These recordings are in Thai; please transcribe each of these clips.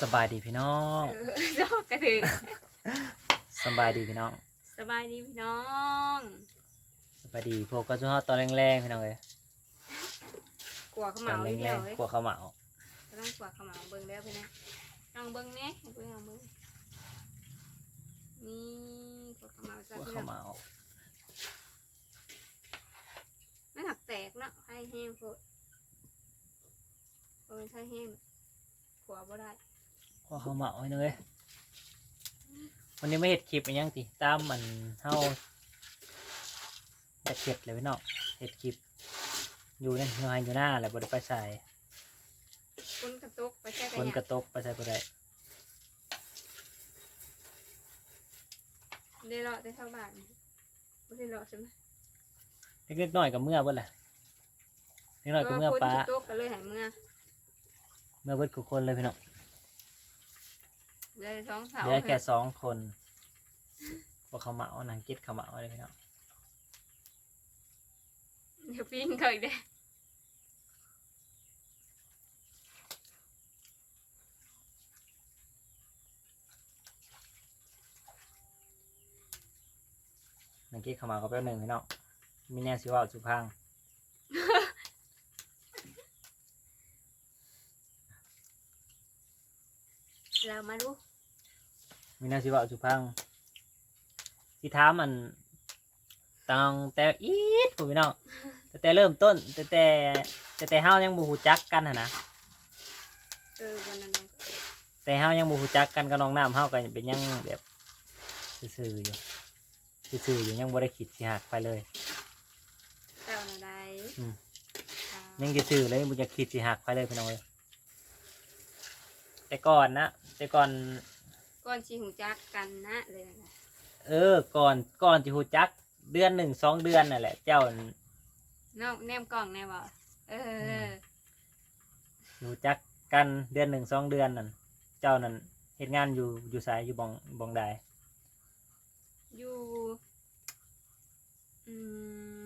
สบายดีพี่น้องเออดอกกระถึงสบายดีพี่น้องสบายดีพี่น้องสบายดีพวกก็ช่วงตอนแรงๆพี่น้องเลยกลัวเขาตเหอนมาแรอีกแล้วงเว้ยๆกลัวเขาเหมาก็ต้องกลัวเขาเหมาเบิ่งแล้วพี่นะลองเบิ่งเนี้ยเบิ่งลองเบิ่งนี่กลัวเขาเหมากซะลัวพี่เขาน้องเหมาไม่หักแตกเนาะให้แห้งโพดบ่เป็นไส้แห้งกลัวบ่ได้ กลัวเขาเหมาพี่น้องเลยวันนี้ไม่เห็ดคลิปอีกยังติตามมันเฮาจะเก็บเลยพี่น้องเห็ดคลิป อยู่นั่นอยู่ให้อยู่หน้าแหละบริไปใส่คนกระตุกไปแค่คนกกระระตกไปใส่บ่ได้ได้เลาะได้เท่าบาทนี่บ่ได้เลาะใช่ไหมเล็กๆน้อยกับเมื่อเบิ่แหละเล็กน้อยกับเมื่อคนปลากระตุกก็เลยใหายเมื่อเมื่อเบิดทุกคนเลยพี่น้อง เหลยสองเสาเหลือแค่สองคนพวกเขาเหมาหนังเก็ตเขาเหมาเลยพี่น้องเดี๋ยวปิ้งเคยได้หนังเก็ตเขาเหมาก็แป๊บหนึ่งพี่น้องมีแน่สิว่าสุพัง เรามาดูมีนาสิว่าสุพังที่ถามมันตังแต่อีดผมพี่น้องแต่แต่เริ่มต้น แต่แต่แต่แต่เฮายังบ่ฮู้จักกันหั่นนะเออวันนั้นน่ะแต่เฮายังบ่ฮู้จักกันกับน้องน้ำเฮาก็เป็นยังแบบซื่อๆอยู่ซื่อๆอยู่ยังบ่ได้คิดสิหักไปเลยเจ้าหน้าใดอืมอ่ายังซื่อๆเลยบ่อยากคิดสิหักไปเลยพี่น้องเอ้ย แต่ก่อนนะแต่ก่อน ก่อนชีหูจักกันนะเลยนะเออ ก่อนก่อนสิฮู้จักเดือนหนึ่งสองเดือนนั่นแหละ เจ้านอกแนมกล่องแนมบ่เออรู้จักกันเดือนหนึ่งสองเดือนนั่นเจ้านั่นเฮ็ดงานอยู่อยู่สายอยู่บองบองใดอยู่อื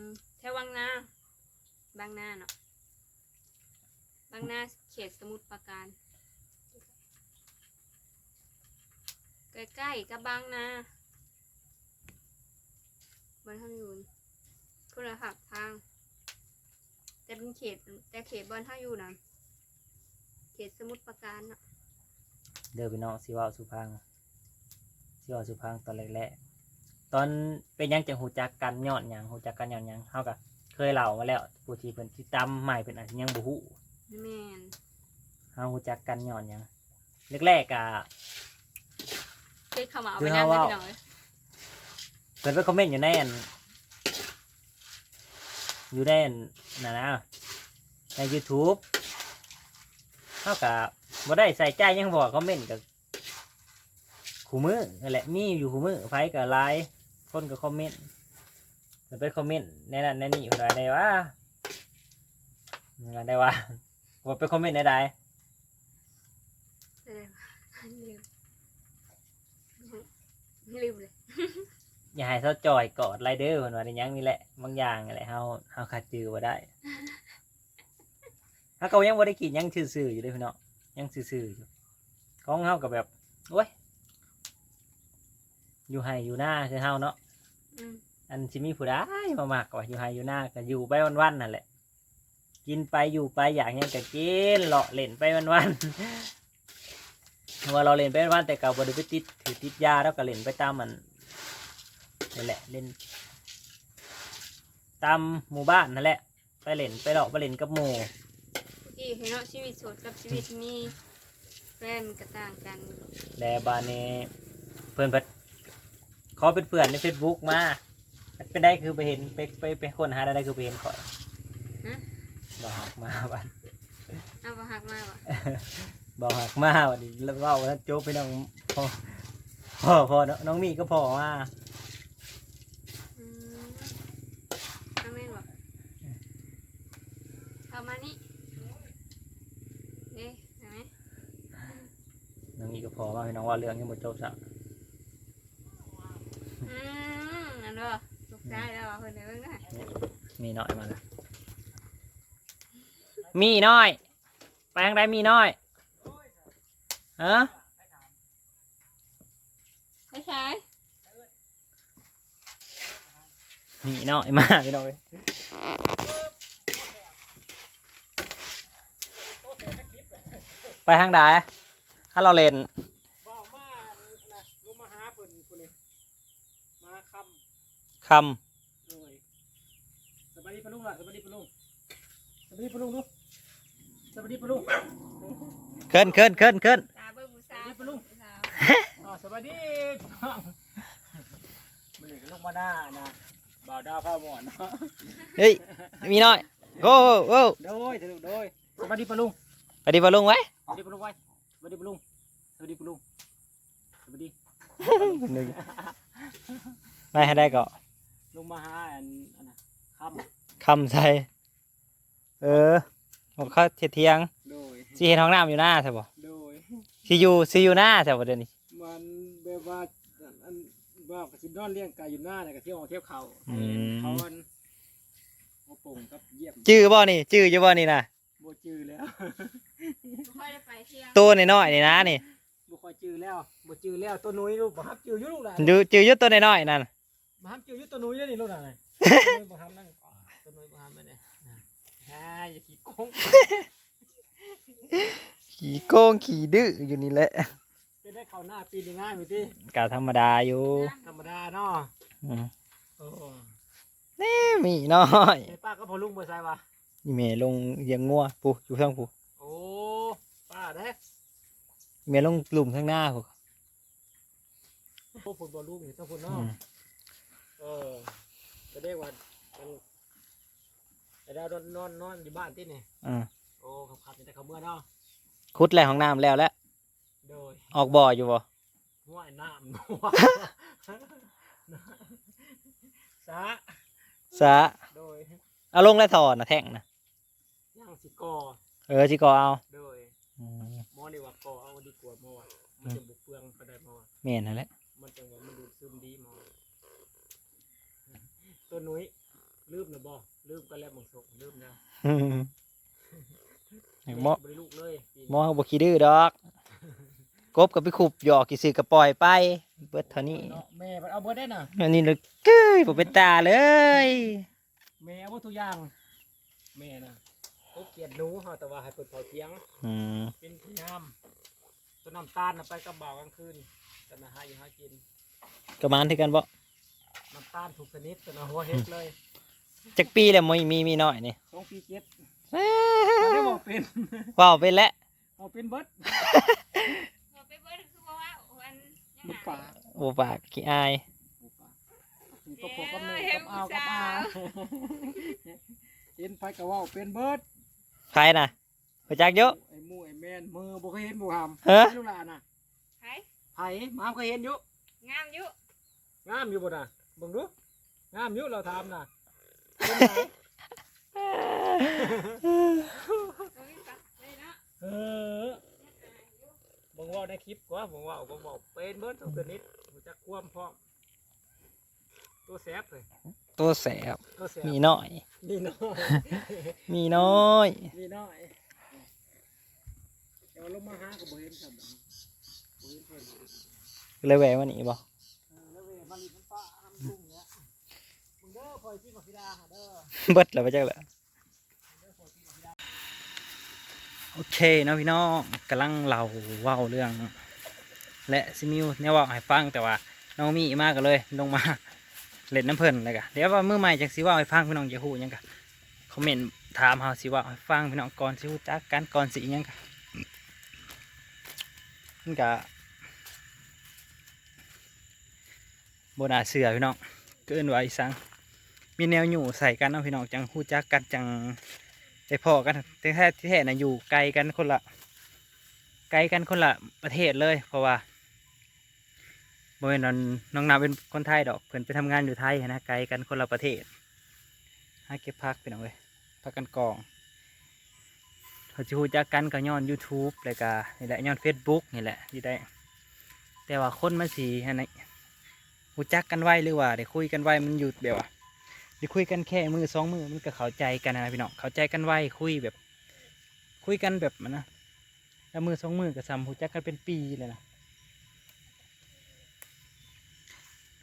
มแถวบางนาบางนาเนาะบางนาเขตสมุทรปราการ ใกล้ๆกับบางนาบนทางอยู่นี่คุณละหักทาง แต่เป็นเขตแต่เขตบอนท่าอยู่นะเขตสมุทรปราการน่ะเดินไปน้องสิเว่าสุพังสิเว่าสุพังตอนแรกๆตอนเป็นหยังจังหูจักกันย้อนหยังหูจักกันย้อนหยังเฮาก็เคยเล่ามาแล้วผู้ที่เพิ่นที่ตามใหม่เพิ่นอาจจะยังบ่ฮู้แม่นเฮาหูจักกันย้อนหยังแรกๆก็เคยเข้ามาเอาคืไปอนั่งเฮาได้เว้าพี่น้องเอ้ยเพิ่นไปคอมเมนต์อยู่ในอันอยู่ในอันนั่นนะใน YouTube เฮาก็บ่ได้ใส่ใจหยังบ่คอมเมนต์ก็คู่มือนั่นแหละมีอยู่คู่มือไผก็หลายคนก็คอมเมนต์เพิ่นไปคอมเมนต์ในนั้นในนี้เพิ่นว่าได้ว่าเพิ่นว่าได้ว่าว่าไปคอมเมนต์ในใด เออลืม ลืมเลยอย่าให้เขาจอยกอดไรเดอร์เพิ่นว่าได้หยังนี่แหละบางอย่างนี่แหละเฮาเฮาคัดจือบ่ได้ถ้าเขายังบ่ได้กินยังซื่อๆอยู่เด้อพี่น้องยังซื่อๆอยู่ของเฮาก็แบบโอ้ยอยู่ไห้อยู่หน้าคือเฮาเนาะอืมอันสิมีผู้ใดมามากกว่าอยู่ไห้อยู่หน้าก็อยู่ไปวันๆนั่นแหละ กินไปอยู่ไปอยากหยังก็กินเลาะเล่นไปวันๆ ว่าเราเล่นไปวันๆแต่ก็บ่ได้ไปติดถือติดยาแล้วก็เล่นไปตามมันนี่แหละเล่น ตามหมู่บ้านนั่นแหละ ไปเล่นไปเลาะไปเล่นกับหมู่ที่เห็นเนาะชีวิตโสดกับชีวิตมีแฟนก็ต่างกันและบานนี้เพื่อนเพิ่นเขาเป็นเพื่อนในเฟซบุ๊กมาเป็นได้คือไปเห็นไปไปไปคนหาได้คือไปเห็นข่อยฮะบอกหักมาวันเอาบ่ฮักมากว่ะ บอกหักมาวันนี้แล้วเว่าแล้วโจ๊กไปน้องพ่อพ่อพ่อน้องมีก็พอมาอืมเอาแม่นบ่เอามานี่เด้เห็นไหมน้องมีก็พอมาพี่น้องว่าเรื่องยังหมดจบสักอืมอันเด้อตกใจแล้วว่ะเพิ่นเด้อเบิ่งนะมีน้อยมาแล้วมีน้อยไปทางใดมีน้อย ฮะไม่ใช่นี่น้อยมากพี่น้องเอ้ยไปทางใดถ้าเราเล่นว่ามานะลงมาหาเพิ่นคนนี้มาคคำเลยสวัสดีปะลุงล่ะสวัสดีปะลุงสวัสดีปะลุงดูสวัสดีปะลุงำเคินเคินเคินเคินตาเบิ่งผู้สาว นี่ปะลุง ผู้สาว อ๋อสวัสดีพี่น้องมันนี่ก็ลงมาหน้านะบ่าวดาวข้าวหมอนเนาะเฮ้ยมีน้อยโอ้โอ้โดยสนุกโดยสวัสดีปะลุงไปดีบอลลุงไว้สวัสดีปะลุงไว้สวัสดีปะลุงสวัสดีปะลุงสวัสดีไปให้ได้ก็ลงมาหาอันอันน่ะคคำใส่เออผมเข้าเที่ยงำโดยสิเห็นห้องน้ำอยู่หน้าใช่ปะโดย สิอยู่สิอยู่หน้าใช่ปะเดี๋ยวนี้ มันแบบว่าอันว่ากระสินนอนเลี้ยงไก่อยู่หน้าเนี่ยกระเที่ยวออกเที่ยวเขาเขาอันโอปุ่งกับเยี่ยมจื้อบ่นี่จื้ออยู่บ่นี่นะโบจือแล้ว บ่ค่อยได้ไปเที่ยงตัวน้อยๆนี่นะนี่โบคอยจือแล้วโบจือแล้วตัวนุ้ยลูกบ่ฮับจืออยุ่ลูกหลาน ดูจื้ออยู่ตัวน้อยๆนั่นบ่ฮับจืออยุ่ตัวนุ้ยเลยนี่ลูกหลานบ่ฮับนั่งตัวนุ้ยบ่ฮับไม่ได้ฮ่าอย่าขี้โกง ขี่โกงขี่ดื้ออยู่นี่แหละ จะได้เข้าหน้าปีนง่ายไหมที่กาธรรมดาอยู่ธรรมดาเนาะอืมโอ้นี่มีน้อยไอ้ป้าก็พอลุงบ่ใส่วะนี่แม่ลงเลี้ยงงัวปูอยู่ข้างปูโอ้ป้าเด้แม่ลงหลุมข้างหน้าปูพวกคนบ่ลุงนี่ต้องคนอืเนาะมเออจะได้ว่ามันไอ้ดาวนอนนอนนอนอยู่บ้านที่นี่อ่าโอ้ขับขับแต่เขาเมื่อเนาะขุดแหล่ห้องน้ำแล้วแล้ว โดยออกบ่ออยู่บ่ห้วยน้ำนัวสะสะโดยเอาลงแล้วถอนนะแท่งนะย่างสิกอเออสิก็เอาโดยอืมหมอเรียกว่ากอเอาดีกว่าหมอว่ะมันจะบุกเปลืองไปได้หมอว่ะแม่นนั่นแหละมันจังว่ามันดูดซึมดีหมอตัวนุ้ยลืมนะบ่ลืมก็แล้วมึงส่งลืมนะอืมหมอบ่ได้ลูกเลยปีหมอบ่ขี้ดื้อดอก กบกับไปขุบหยอกกี่ซื้อก็ปล่อยไป เบิดเท่านี้เนาะแม่มันเอาเบิดได้น่ะอันนี้เลยเก้ยบ่เป็นตาเลยแม่เอาเบิดทุกอย่างแม่น่ะเขาเกลียดหนูเฮาแต่ว่าให้เปิดเผาเทียงอืมเป็นพยายามตัวน้ำตาลน่ะไปกับบ่าวกลางคืนแต่นะหาอยู่หากินกระมานที่กันบ่น้ำตาลถูกชนิดแต่นะหัวเฮ็ดเลยจักปีแล้วมีมีมีน้อยนี่สองปีเจ็ดไม่ได้บอกเป็นว้าวเป็นแล้วเอาเป็นเบิด บ่ไปเบิ่งคือบ่ว่าอัน ยังบุกหาป่าโอ้ปากขี้อายบุกป่าอยู่กับพ่อกับแม่กับอาวกับอาเห็นไผก็เว่าเป็นเบิดใครน่ะไปจักเยอะไอ้หมู่ไอ้แม่นมือบ่เคยเห็นบ่หามเฮ้อลูกหลานน่ะไผไผหมาเคยเห็นอยู่งามอยู่งามอยู่บ่น่ะเบิ่งดูงามอยู่เราทำน่ะเป็นไง บ่มีปะเลยเนาะ เออมึงเว่าในค ลิปกว่ามึงเว่าก็บอกเป็นเบิดทุกชนิดมึงจะควมพร้อมตัวแสบเลยตัวแสบตัวแสบมีน้อยนี่น้อยมีน้อยนี่น้อยเดี๋ยวลงมาหากับเบเห็นครับบ่เห็นเพิ่นเลยแหวะมานี่บ่เออแล้วเว้ยมันมันป้าทำทุ่งเนี้ยมึงเด้อคอยที่มาพิดาหาเด้อเบิดแล้วไปจักแล้ว โอเคนะพี่น้องกำลังเล่าเว้าเรื่อง และซิมิวเนี่ยว่าให้ฟังแต่ว่าน้องมีมากก็เลยลงมาเล่นน้ำเพลินเลยกะเดี๋ยวว่ามือใหม่จากสิว่าให้ฟังพี่น้องจะหูยังกะคอมเมนต์ถามเฮาสิว่าให้ฟังพี่น้องก่อนสิฮู้จักกันก่อนสิยังกะมันกะบน่าเสือพี่น้องเกินไว้สังมีแนวอยู่ใส่กันเนาะพี่น้องจังฮู้จักกันจัง ได้พอกันแต่แท้ที่แท้น่ะอยู่ไกลกันคนละไกลกันคนละประเทศเลย เพราะว่าบ่แม่นว่าน้องนาเป็นคนไทยดอกเพิ่นไปทำงานอยู่ไทยนะไกลกันคนละประเทศหาเก็บพักไปหน่อยพักกันกองเขาจะฮู้จักกันก็ย้อน YouTube แล้วก็นี่แหละย้อน Facebook นี่แหละที่ได้ แต่ว่าคนมันสิอันนี้ฮู้จักกันไว้หรือว่าได้คุยกันไว้มันอยู่แบบว่า ได้คุยกันแค่มือสองมือมันก็เข้าใจกันนะพี่น้องเข้าใจกันไว้คุยแบบ คุยกันแบบมันนะแล้วมือสองมือกับซ้ำหูจักกันเป็นปีเลยนะ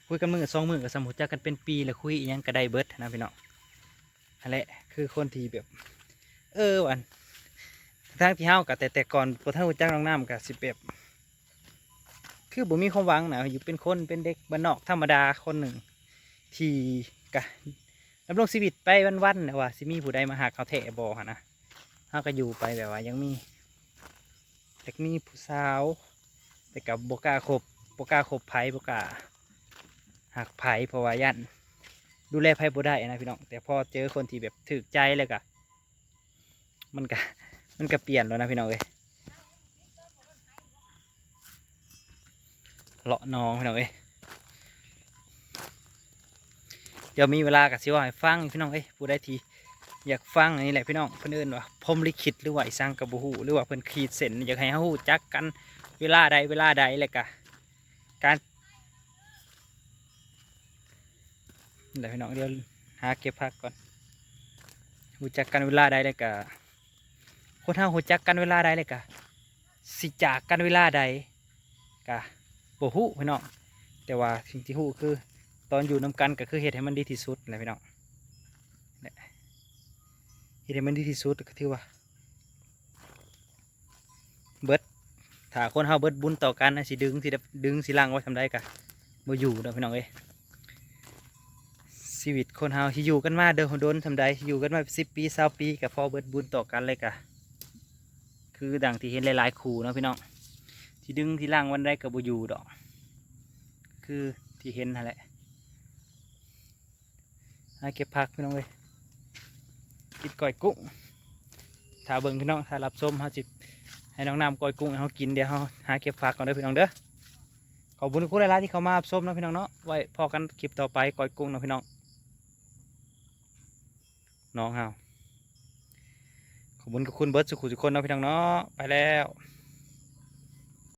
คุยกันมือสองมือกับซ้ำหูจักกันเป็นปีแล้วคุยอิหยังก็ได้เบิดนะพี่น้องนั่นแหละคือคนที่แบบ เออวันทั้งที่เฮากับแต่แต่ก่อนพอท่านหูจักน้องน้ำกับสิแบบคือบ่มีความหวังนะอยู่เป็นคนเป็นเด็กบ้านนอกธรรมดาคนหนึ่งที่กะ ดำรงชีวิตไปวันๆนะว่าสิมีผู้ใดมาหักเขาแทะบอหนนะเฮาก็อยู่ไปแบบว่ายังมีแต่มีผู้สาว แต่กับบก้าคบบก้าคบไผบก้าหักไผเพราะว่ายันดูแลไผบ่ได้นะพี่น้องแต่พอเจอคนที่แบบถึกใจเลยกะมันก็มันก็เปลี่ยนแล้วนะพี่น้องเอ้ยเลาะน้องพี่น้องเอ้ย เดี๋ยวมีเวลากับสิว่าให้ฟังพี่น้องเอ้ยผู้ใดที่อยากฟังอันนี้แหละพี่น้องเพื่นเอิ้นว่าพรมลิขิตหรือว่าอ้สร้างกับบูฮูหรือว่าเพิ่นขีดเส้นอยากให้เฮาฮู้จักกันเวลาใดเวลาใดแหละกะการนี่แหละพี่น้องเดี๋ยวหาเก็บพักก่อนฮู้จักกันเวลาใดเลยกะคนเฮาฮู้จักกันเวลาใดเลยกะสิจากกันเวลาใดกะบ่ฮู้พี่น้องแต่ว่าสิ่งที่ฮู้คือ ตอนอยู่น้ำกันก็คือเฮ็ดให้มันดีที่สุดแหละพี่น้องเนี่ยเฮ็ดให้มันดีที่สุดก็ถือว่า เบิดถ้าคนเฮาเบิดบุญต่อกันนะสิดึงสิดึงสิลังไว้ทำได้กะบ่อยู่เด้อพี่น้องเอ้ยชีวิตคนเฮาที่อยู่กันมาเดินโดนทำได้อยู่กันมาสิบปีสาปีก็พอเบิดบุญต่อกันเลยกะคือดังที่เห็นหลายๆคู่นะพี่น้องที่ดึงที่ลังวันใดก็บ่อยู่ดอก คือที่เห็นนั่นแหละ หาเก็บผักพี่น้องเลยกินก้อยกุ้งถ้าเบิ่งพี่น้องถ้ารับส้มเขาจิบให้น้องน้ำก้อยกุ้งให้เขากินเดี๋ยวเขาหาเก็บผักก่อนเด้อพี่น้องเด้อขอบคุณทุกคนหลายๆที่เขามารับส้มนะพี่น้องเนาะไว้พอกันคลิปต่อไปก้อยกุ้งนะพี่น้องน้องเฮาขอบคุณกับคุณเบิร์ดสุขุทุกคนนะพี่น้องเนาะไปแล้ว